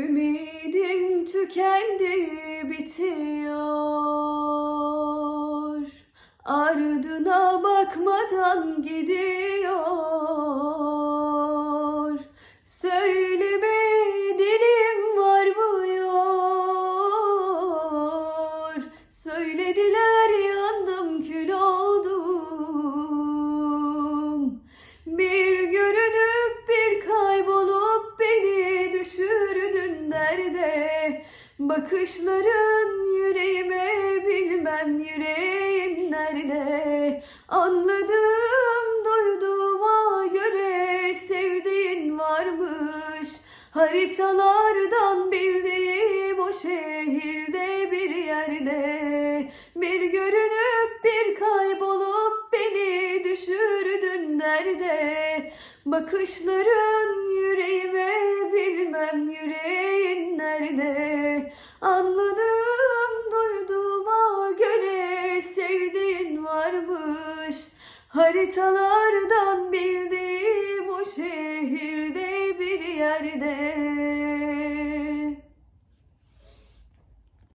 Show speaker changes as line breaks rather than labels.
Ümidim tükendi bitiyor. Ardına bakmadan gidiyor Bakışların yüreğime bilmem yüreğin nerede? Anladım duyduğuma göre sevdiğin varmış. Haritalardan bildiğim o şehirde bir yerde. Bir görünüp bir kaybolup beni düşürdün derde. Bakışların yüreğime bilmem yüreğin nerede Anladım duyduğuma göre sevdiğin varmış. Haritalardan bildiğim o şehirde bir yerde